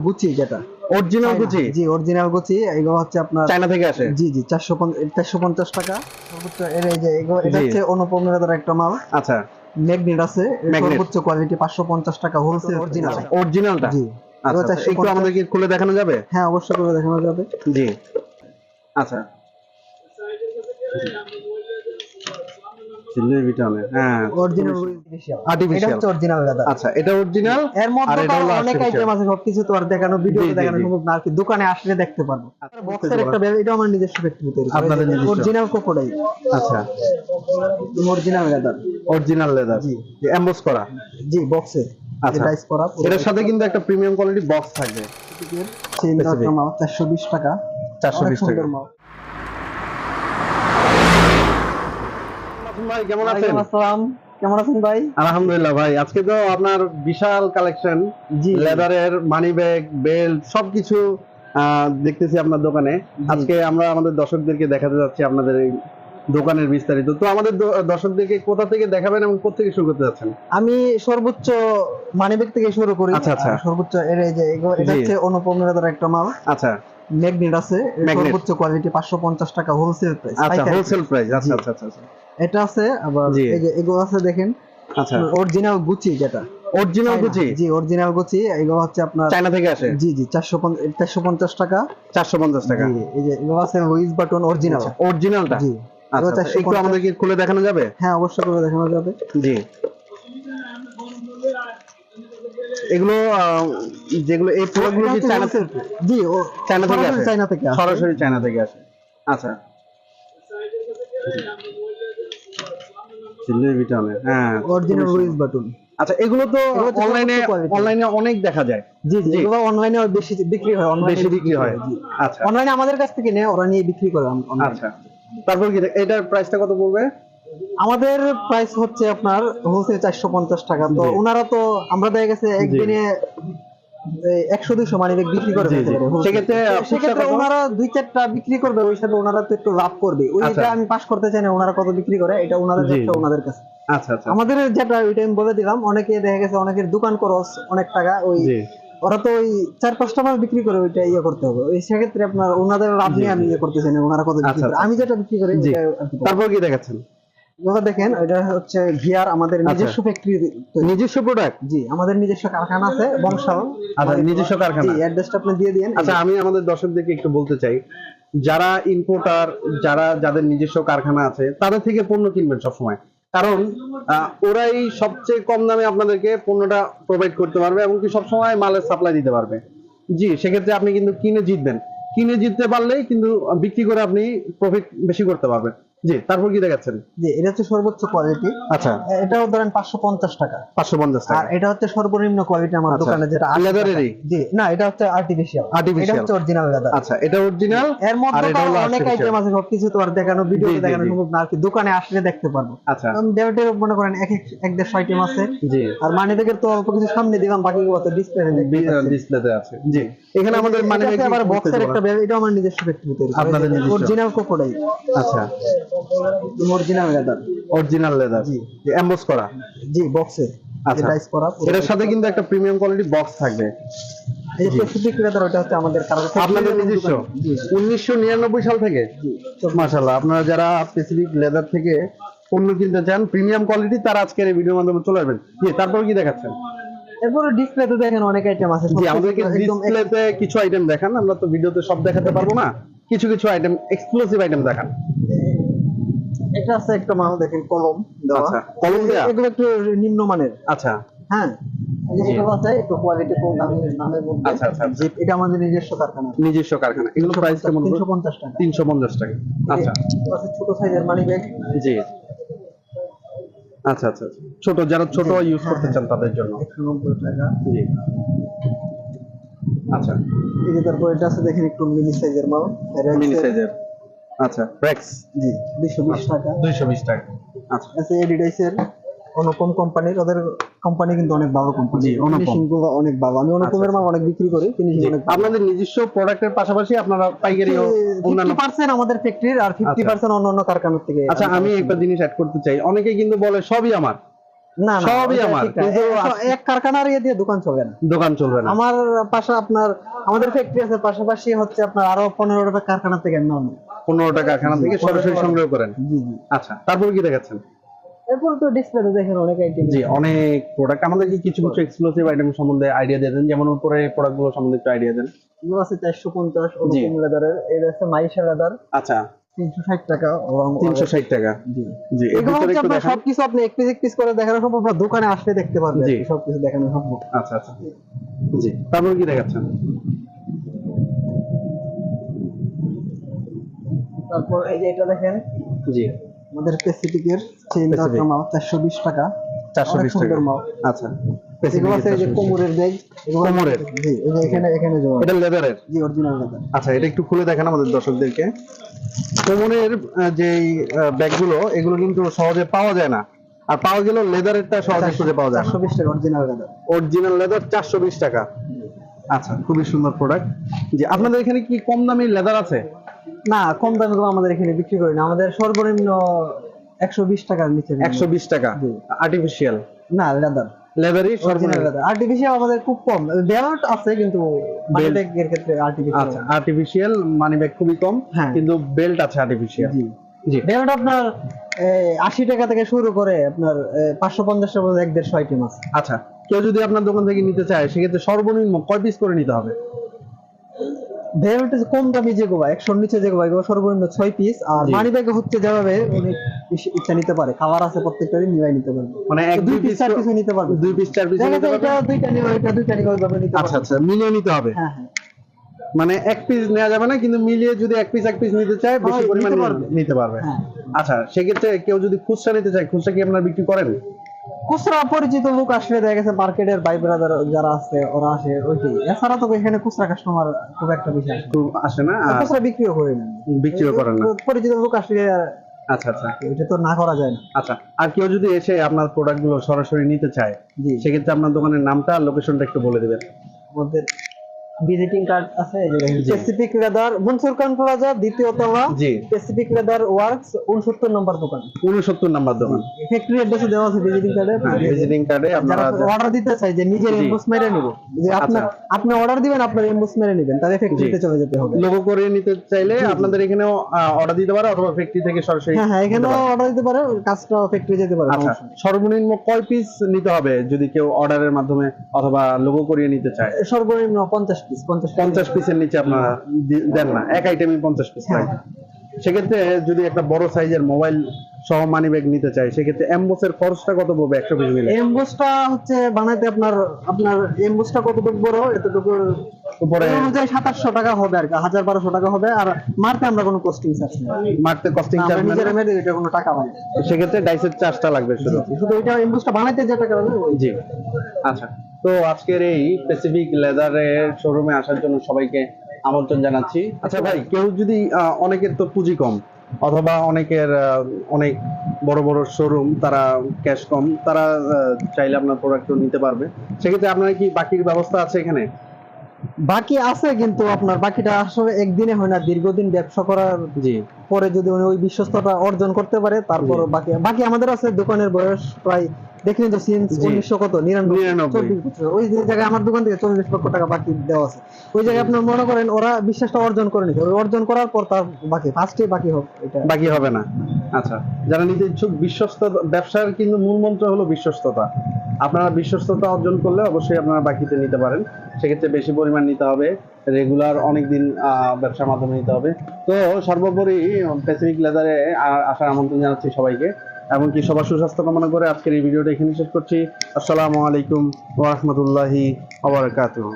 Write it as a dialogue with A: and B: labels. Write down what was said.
A: Gucci যেটা।
B: Original. Gucci
A: জি original Gucci এগুলো হচ্ছে আপনার
B: চায়না থেকে আসে?
A: জি জি চারশো চারশো পঞ্চাশ টাকা। সর্বোচ্চ এর এই যে এগুলো এটা হচ্ছে অনুপম মেরাদার একটা মাল।
B: আচ্ছা।
A: ম্যাগনেট আছে। সর্বোচ্চ কোয়ালিটি পাঁচশো পঞ্চাশ টাকা হোলসেল অরিজিনাল
B: অরিজিনালটা
A: জি।
B: আচ্ছা আচ্ছা।
A: 450
B: একটু আমাদেরকে খুলে দেখানো যাবে?
A: হ্যাঁ অবশ্যই করে দেখানো যাবে।
B: জি। আচ্ছা। হ্যাঁ
A: অরিজিনাল
B: Artificial।
A: এটা হচ্ছে অরিজিনাল গাদা
B: আচ্ছা এটা অরিজিনাল
A: এর মধ্যে তো অনেক আইটেম আছে সবকিছু তো আর দেখানো ভিডিও
B: জি, জি,
A: দেখানো সম্ভব না আর কি দোকানে আসলে দেখতে পারব।
B: আচ্ছা,
A: বক্সের একটা ব্যাগ এটা আমার নিজস্ব তৈরি।
B: আপনাদের?
A: অরিজিনাল
B: আচ্ছা।
A: অরিজিনাল গাদা
B: অরিজিনাল লেদার
A: জি।
B: এমবোস করা।
A: জি বক্সে
B: আচ্ছা।
A: করা
B: এটার সাথে কিন্তু একটা প্রিমিয়াম কোয়ালিটি বক্স থাকবে। Specific।
A: মাল 420 টাকা।
B: 420
A: অনেক সুন্দর
B: টাকা। ভাই কেমন আছেন?
A: আসসালাম। কেমন আছেন ভাই?
B: আলহামদুলিল্লাহ ভাই আজকে তো আপনার বিশাল কালেকশন
A: জি
B: লেদারের মানি ব্যাগ বেল্ট সবকিছু দেখতেছি আপনার দোকানে। আজকে আমরা আমাদের দর্শকদেরকে দেখাতে যাচ্ছি আপনাদের এই দোকানের বিস্তারিত। তো আমাদের দর্শকদেরকে কোথা থেকে দেখাবেন এবং কোথা থেকে শুরু করতে যাচ্ছেন?
A: আমি সর্বোচ্চ মানিব্যাগ থেকে শুরু করি।
B: আচ্ছা, আচ্ছা।
A: সর্বোচ্চ এর এই যে এটা। হচ্ছে অনুপম একটা মাল।
B: আচ্ছা।
A: ম্যাগনেট আছে। সর্বোচ্চ কোয়ালিটি 550 টাকা হোলসেল প্রাইস
B: আচ্ছা হোলসেল প্রাইস আচ্ছা আচ্ছা আচ্ছা আচ্ছা।
A: এটা আছে আবার এই যে এগুলো আছে দেখেন
B: আচ্ছা।
A: অরিজিনাল গুচি যেটা।
B: অরিজিনাল। গুচি
A: জি অরিজিনাল গুচি এগুলো হচ্ছে আপনার
B: চায়না থেকে আসে?
A: জি জি 400 450 টাকা।
B: চারশো পঞ্চাশ টাকা।
A: জি এই যে এগুলো আছে লুইস বাটন অরিজিনাল
B: অরিজিনালটা
A: জি
B: আচ্ছা আচ্ছা।
A: 450
B: একটু আমাদেরকে খুলে দেখানো যাবে?
A: হ্যাঁ অবশ্যই করে দেখানো যাবে।
B: জি। এগুলো যেগুলো এই প্রোডাক্টগুলো কি চায়না
A: wholesale। জি ও
B: চায়না থেকে আসে?
A: চায়না থেকে আসে।
B: সরাসরি চায়না থেকে আসে। আচ্ছা। চিল্লি ভিটামিন হ্যাঁ।
A: অরিজিনাল
B: সুন্দর।
A: বাটন
B: আচ্ছা এগুলো তো অনলাইনে অনলাইনে অনেক দেখা যায়।
A: জি জি
B: জি।
A: এগুলো অনলাইনে বেশি বিক্রি হয় অনলাইনে
B: বেশি বিক্রি হয়।
A: জি।
B: আচ্ছা।
A: অনলাইনে আমাদের কাছ থেকে নেয় ওরা নিয়ে বিক্রি করে
B: আচ্ছা। তারপর কি এটার প্রাইসটা কত পড়বে?
A: আমাদের প্রাইস হচ্ছে আপনার হোলসেল চারশো পঞ্চাশ টাকা। তো ওনারা তো আমরা দেখা গেছে একদিনে একশো দুইশো মানি বিক্রি করে।
B: সেক্ষেত্রে
A: সেক্ষেত্রে ওনারা দুই চারটা বিক্রি করবে ওই হিসাবে ওনারা তো একটু লাভ করবে। ওইটা
B: আচ্ছা।
A: আমি পাস করতে চাই না ওনারা কত বিক্রি করে এটা ওনাদের ওনাদের কাছে
B: আচ্ছা আচ্ছা।
A: আমাদের যেটা ওইটা আমি বলে দিলাম অনেকে দেখা গেছে অনেকের দোকান খরচ অনেক টাকা ওই ওরা তো ওই চার পাঁচটা মাল বিক্রি করে ওইটা ইয়ে করতে হবে। ওই সেক্ষেত্রে আপনার ওনাদের লাভ নিয়ে আমি ইয়ে করতে চাই না ওনারা কত বিক্রি করে। আমি যেটা বিক্রি করি।
B: তারপর কি দেখাচ্ছেন?
A: দেখেন এটা হচ্ছে গিয়ার আমাদের
B: আচ্ছা।
A: নিজস্ব ফ্যাক্টরি
B: নিজস্ব প্রোডাক্ট
A: জি আমাদের নিজস্ব কারখানা আছে বংশাল।
B: আচ্ছা নিজস্ব কারখানা।
A: জি অ্যাড্রেসটা আপনি দিয়ে দিন
B: আচ্ছা আমি আমাদের দর্শকদেরকে একটু বলতে চাই যারা ইম্পোর্টার যারা যাদের নিজস্ব কারখানা আছে তাদের থেকে পণ্য কিনবেন সবসময়। কারণ ওরাই সবচেয়ে কম দামে আপনাদেরকে পণ্যটা প্রোভাইড করতে পারবে এবং কি সবসময় মালের সাপ্লাই দিতে পারবে। জি সেক্ষেত্রে আপনি কিন্তু কিনে জিতবেন। কিনে জিততে পারলেই কিন্তু বিক্রি করে আপনি প্রফিট বেশি করতে পারবেন। জি তারপর কি দেখাচ্ছেন?
A: জি এটা হচ্ছে সর্বোচ্চ কোয়ালিটি
B: আচ্ছা।
A: এটাও ধরেন পাঁচশো পঞ্চাশ টাকা।
B: পাঁচশো পঞ্চাশ
A: আর এটা হচ্ছে সর্বনিম্ন কোয়ালিটি আমার
B: আচ্ছা।
A: দোকানে যেটা আশি জি না এটা হচ্ছে আর্টিফিশিয়াল
B: Artificial।
A: এটা হচ্ছে অরিজিনাল লেদার
B: আচ্ছা এটা অরিজিনাল
A: এর মধ্যে অনেক আইটেম আছে সবকিছু তো আর দেখানো ভিডিও দেখানো সম্ভব না আর কি দোকানে আসলে দেখতে পারব।
B: আচ্ছা।
A: ডেটের মনে করেন এক এক এক দেড়শো আইটেম আছে।
B: জি।
A: আর মানি ব্যাগের তো অল্প কিছু সামনে দিলাম বাকিগুলো তো ডিসপ্লে
B: ডিসপ্লেতে আছে। জি। এখানে আমাদের মানে
A: আবার বক্সের একটা এটা আমার নিজস্ব
B: আপনাদের
A: অরিজিনাল
B: আচ্ছা।
A: অরিজিনাল লেদার
B: অরিজিনাল লেদার
A: জি।
B: এমবোস করা?
A: জি বক্সে
B: আচ্ছা।
A: ডাইস করা।
B: এটার সাথে কিন্তু একটা প্রিমিয়াম কোয়ালিটি বক্স থাকবে।
A: এই স্পেসিফিক লেদার ওটা হচ্ছে আমাদের কারণ
B: আপনাদের নিজস্ব?
A: জি
B: উনিশশো নিরানব্বই সাল থেকে?
A: জি
B: আপনারা যারা স্পেসিফিক লেদার থেকে পণ্য কিনতে চান প্রিমিয়াম কোয়ালিটি তারা আজকের এই ভিডিওর মাধ্যমে চলে আসবেন। জি তারপর কি দেখাচ্ছেন?
A: এরপরে ডিসপ্লেতে দেখেন অনেক আইটেম আছে।
B: জি আমাদেরকে ডিসপ্লেতে কিছু আইটেম দেখান। আমরা তো ভিডিওতে সব দেখাতে পারব না। কিছু কিছু আইটেম এক্সক্লুসিভ আইটেম দেখান।
A: এটা আছে একটা মাল দেখেন কলম দেওয়া।
B: আচ্ছা কলম দেয়া?
A: এগুলো একটু নিম্নমানের।
B: আচ্ছা।
A: হ্যাঁ
B: আচ্ছা, আচ্ছা।
A: জি, এটা আমাদের নিজস্ব কারখানা।
B: নিজস্ব কারখানা। এগুলো প্রাইস কেমন
A: তিনশো পঞ্চাশ টাকা।
B: আচ্ছা।
A: ছোট সাইজের মানি ব্যাগ
B: জি। আচ্ছা আচ্ছা। ছোট যারা ছোট ইউজ করতে। চান তাদের জন্য।
A: একশো নব্বই টাকা।
B: জি। আচ্ছা।
A: এই যে তারপর এটা আছে দেখেন একটু মিনি সাইজের মাল।
B: মিনি সাইজের আচ্ছা।
A: জি। টাকা।
B: টাকা। আচ্ছা
A: আছে এডিডাইসের অনুপম কোম্পানির ওদের কোম্পানি কিন্তু অনেক ভালো কোম্পানি ফিনিশিংগুলো অনেক ভালো। আমি অনুপমের মাল অনেক বিক্রি করি। ফিনিশিং অনেক
B: আপনাদের নিজস্ব প্রোডাক্টের পাশাপাশি আপনারা পাইকারি অন্যান্য
A: 50% আমাদের ফ্যাক্টরির আর 50% অন্য অন্য কারখানার থেকে
B: আচ্ছা আমি একটা জিনিস অ্যাড করতে চাই। অনেকেই কিন্তু বলে সবই আমার।
A: না না
B: সবই আমার। কিন্তু
A: এক কারখানার ইয়ে দিয়ে দোকান চলবে না।
B: দোকান চলবে না।
A: আমার পাশে আপনার আমাদের ফ্যাক্টরি আছে পাশাপাশি হচ্ছে আপনার আরও পনেরোটা কারখানা থেকে আমি নাম
B: পনেরো থেকে সরাসরি সংগ্রহ করেন।
A: জি জি।
B: আচ্ছা তারপরে কি দেখাচ্ছেন?
A: এরপর তো ডিসপ্লেতে দেখেন অনেক আইটেম
B: জি অনেক প্রোডাক্ট আমাদেরকে কিছু কিছু এক্সক্লুসিভ আইটেম সম্বন্ধে আইডিয়া দিয়ে দেন। যেমন উপরে প্রোডাক্টগুলো সম্বন্ধে একটু আইডিয়া দেন।
A: এগুলো আছে চারশো পঞ্চাশ
B: জি।
A: ওরকম লেদারের এটা আছে মাইশা লেদার
B: আচ্ছা।
A: তিনশো ষাট টাকা
B: তিনশো ষাট টাকা।
A: জি।
B: জি
A: এগুলো হচ্ছে আপনার সবকিছু আপনি এক পিস এক পিস করে দেখানো সম্ভব না, দোকানে আসলে দেখতে পারবেন
B: জি।
A: সবকিছু দেখানো সম্ভব।
B: আচ্ছা আচ্ছা। জি তারপর কি দেখাচ্ছেন?
A: তারপর এই যে এটা দেখেন
B: জি।
A: আমাদের পেসিফিকের চেইন
B: Pacific।
A: মাল চারশো বিশ টাকা।
B: চারশো
A: অনেক
B: বিশ টাকা আচ্ছা।
A: এগুলো আছে যে কোমরের ব্যাগ
B: কোমরের?
A: জি এখানে এখানে জমা
B: এটা লেদারের
A: জি অরিজিনাল লেদার
B: আচ্ছা এটা একটু খুলে দেখেন আমাদের দর্শকদেরকে। কোমনের যে ব্যাগগুলো এগুলো কিন্তু সহজে পাওয়া যায় না। আর পাওয়া গেলেও লেদারেরটা সহজে খুঁজে পাওয়া যায়
A: টাকা অরিজিনাল লেদার
B: অরিজিনাল লেদার চারশো বিশ টাকা। আচ্ছা খুবই সুন্দর প্রোডাক্ট যে আপনাদের এখানে কি কম দামি লেদার আছে?
A: না কম দামে আমাদের এখানে বিক্রি করি না। আমাদের সর্বনিম্ন একশো বিশ টাকার নিচে।
B: একশো বিশ টাকা।
A: জি।
B: আর্টিফিশিয়াল
A: না লেদার অরিজিনাল লেদার আর্টিফিশিয়াল আমাদের খুব কম। বেল্ট আছে কিন্তু মানিব্যাগের ক্ষেত্রে আর্টিফিশিয়াল
B: আচ্ছা আর্টিফিশিয়াল মানিব্যাগ খুবই কম
A: হ্যাঁ।
B: কিন্তু বেল্ট আছে আর্টিফিশিয়াল
A: জি।
B: জি।
A: বেল্ট আপনার আশি টাকা থেকে শুরু করে আপনার পাঁচশো পঞ্চাশ টাকা এক দেড়শো আইটেম আছে।
B: আচ্ছা কেউ যদি আপনার দোকান থেকে নিতে চায় সেক্ষেত্রে সর্বনিম্ন কয় পিস করে নিতে হবে?
A: কম দামি যেগুলো একশোর নিচে যেগুলো এগুলো সর্বনিম্ন ছয় পিস আর মানি ব্যাগে হচ্ছে যেভাবে অনেক ইচ্ছা নিতে পারে খাবার আছে প্রত্যেকটারই নিয়ে নিতে পারবে।
B: মানে এক
A: দুই পিস
B: পিস
A: চার পিসও নিতে পারবে।
B: দুই পিস চার পিস নিতে পারবে?
A: এটা দুইটা এটা দুইটা নিতে
B: আচ্ছা
A: পারবে।
B: আচ্ছা মিলিয়ে নিতে হবে?
A: হ্যাঁ হ্যাঁ।
B: মানে এক পিস নেওয়া যাবে না কিন্তু মিলিয়ে যদি এক পিস এক পিস নিতে চায় বেশি
A: হ্যাঁ,
B: পরিমাণ
A: নিতে পারবে।
B: আচ্ছা সেক্ষেত্রে কেউ যদি খুচরা নিতে চায় খুচরা কি আপনারা বিক্রি করেন?
A: খুচরা পরিচিত লোক আসলে দেখা গেছে মার্কেটের ভাই ব্রাদার যারা আছে ওরা আসে ওইটাই। এছাড়া তো এখানে খুচরা কাস্টমার খুব একটা বেশি আসে
B: আসে না? আর
A: খুচরা বিক্রিও করে না।
B: বিক্রিও করে না।
A: পরিচিত লোক আসলে আর
B: আচ্ছা আচ্ছা।
A: এটা তো না করা যায় না।
B: আচ্ছা আর কেউ যদি এসে আপনার প্রোডাক্টগুলো সরাসরি নিতে চায়
A: জি।
B: সেক্ষেত্রে আপনার দোকানের নামটা আর লোকেশনটা একটু বলে দেবেন।
A: আমাদের ভিজিটিং কার্ড আছে specific leather Mansur Khan plaza দ্বিতীয় তলা
B: জি।
A: স্পেসিফিক লেদার ওয়ার্কস উনসত্তর নম্বর দোকান।
B: উনসত্তর নাম্বার দোকান।
A: ফ্যাক্টরি অ্যাড্রেসে দেওয়া আছে ভিজিটিং কার্ডে
B: ভিজিটিং কার্ডে আপনারা
A: অর্ডার দিতে চাই যে নিজের।
B: আচ্ছা।
A: এমবুস মেরে নিব। যে আপনার আপনি অর্ডার দিবেন আপনার এমবুস মেরে নেবেন তাহলে ফ্যাক্টরিতে চলে যেতে হবে।
B: লোগো করে নিতে চাইলে আপনাদের এখানেও অর্ডার দিতে পারে অথবা ফ্যাক্টরি থেকে সরাসরি
A: হ্যাঁ হ্যাঁ এখানেও অর্ডার দিতে পারে কাজটা ফ্যাক্টরি যেতে পারে
B: আচ্ছা। সর্বনিম্ন কয় পিস নিতে হবে যদি কেউ অর্ডারের মাধ্যমে অথবা লোগো করিয়ে নিতে চায়?
A: সর্বনিম্ন পঞ্চাশ পিস পঞ্চাশ
B: পিসের নিচে আপনারা দেন না। এক আইটেমই পঞ্চাশ পিস
A: হ্যাঁ।
B: লাগে সেক্ষেত্রে যদি একটা বড় সাইজের মোবাইল সহ মানি ব্যাগ নিতে চায় সেক্ষেত্রে এমবোসের খরচটা কত পড়বে একশো পিস মিলে?
A: এমবুসটা হচ্ছে বানাইতে আপনার আপনার এমবুসটা কতটুকু বড় এতটুকু
B: উপরে
A: অনুযায়ী সাতাশশো টাকা হবে আর কি হাজার বারোশো টাকা হবে। আর মারতে আমরা কোনো কোস্টিং চার্জ নেই।
B: মারতে কস্টিং চার্জ
A: নিজেরা মেরে এটা কোনো টাকা পাই।
B: সেক্ষেত্রে ডাইসের চার্জটা লাগবে শুধু।
A: শুধু ওইটা এমবুসটা বানাইতে যে টাকা লাগে ওই।
B: জি। আচ্ছা। তো আজকের এই স্পেসিফিক লেদারের শোরুমে আসার জন্য সবাইকে আমন্ত্রণ জানাচ্ছি। আচ্ছা ভাই কেউ যদি অনেকের তো পুঁজি কম অথবা অনেকের অনেক বড় বড় শোরুম তারা ক্যাশ কম তারা চাইলে আপনার প্রোডাক্ট নিতে পারবে। সেক্ষেত্রে আপনার কি বাকির ব্যবস্থা আছে এখানে?
A: বাকি আছে কিন্তু আপনার বাকিটা আসলে একদিনে হয় না দীর্ঘদিন ব্যবসা করার
B: জি।
A: পরে যদি উনি ওই বিশ্বস্ততা অর্জন করতে পারে তারপর বাকি বাকি আমাদের আছে দোকানের বয়স প্রায় দেখলেন তো সিন্স। উনিশশো কত? নিরানব্বই। ওই যে জায়গায় আমার দোকান থেকে চল্লিশ লক্ষ টাকা বাকি দেওয়া আছে। ওই জায়গায় আপনার মনে করেন ওরা বিশ্বাসটা অর্জন করে ওই অর্জন করার পর তার বাকি ফার্স্টে বাকি হোক এটা।
B: বাকি হবে না। আচ্ছা যারা নিতে ইচ্ছুক বিশ্বস্ত ব্যবসার কিন্তু মূল মন্ত্র হলো বিশ্বস্ততা। আপনারা বিশ্বস্ততা অর্জন করলে অবশ্যই আপনারা বাকিতে নিতে পারেন। সেক্ষেত্রে বেশি পরিমাণ নিতে হবে। রেগুলার অনেকদিন ব্যবসার মাধ্যমে নিতে হবে। তো সর্বোপরি প্যাসিফিক লেদারে আসার আমন্ত্রণ জানাচ্ছি সবাইকে। এমনকি সবার সুস্বাস্থ্য কামনা করে আজকের এই ভিডিওটা এখানে শেষ করছি। আসসালামু আলাইকুম ওয়া রাহমাতুল্লাহি ওয়া বারাকাতুহু।